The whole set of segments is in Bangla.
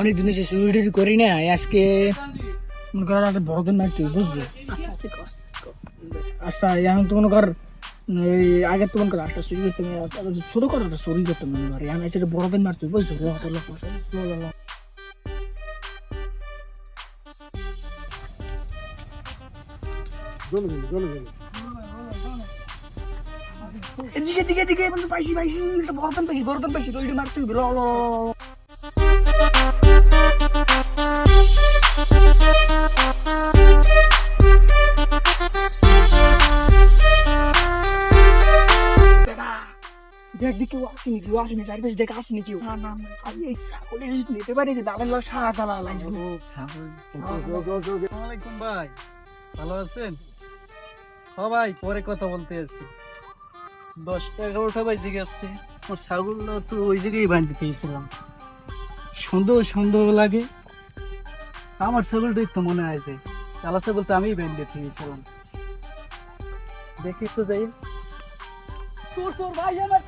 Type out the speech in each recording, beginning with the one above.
অনেক দিন এসে চুরি করি না আজকে মনে কর একটা বড় দিন মারতে হবে, বুঝলি? আচ্ছা ঠিক আছে আচ্ছা এখন তো মনে কর আগে তো মনে কর একটা চুরি করতে ছোট করে একটা চুরি করতে মনে কর এখন একটা বড় দিন মারতে বুঝলি? লো, লো, লো, লো, লো, লো। এদিকে এদিকে এদিকে বন্ধু পাইছি পাইছি একটা বড় দিন পাইছি বড় দিন পাইছি এটা মারতে হবে লো, লো, লো, লো। দাদা দেখ দেখি কেউ আসেনি কেউ আসেনি চারিপাশে দেখ আসেনি কেউ। না না না। আমি এই ছাগলের নিতে পারি যে দাদার লোক সারা চালা আসসালামাইকুম ভাই ভালো আছেন? ভাই পরে কথা বলতে দশটা এগারোটা বাজে গেছে ওর ছাগলটা তো ওই জায়গায় বাঁধতে পেয়েছিলাম সন্দেহ সুন্দর লাগে। আমার ছাগলটাই তো মনে আছে কালা ছাগল তো আমিই বেঁধে দিয়েছিলাম দেখি তো যাই তোর। তোর ভাই আমার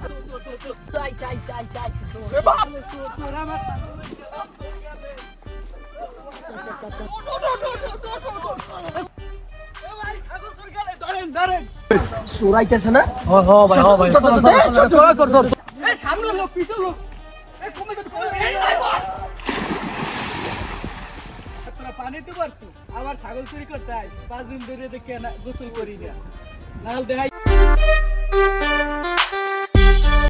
চাই চাই চাই চাই সুরাইতেছে না? সামনে লোক পিছনে লোক। পানিতে পারছ? আবার ছাগল চুরি করতে আয় পাঁচ দিন ধরে দেখে গোসল করি না। নাহলে দেখাই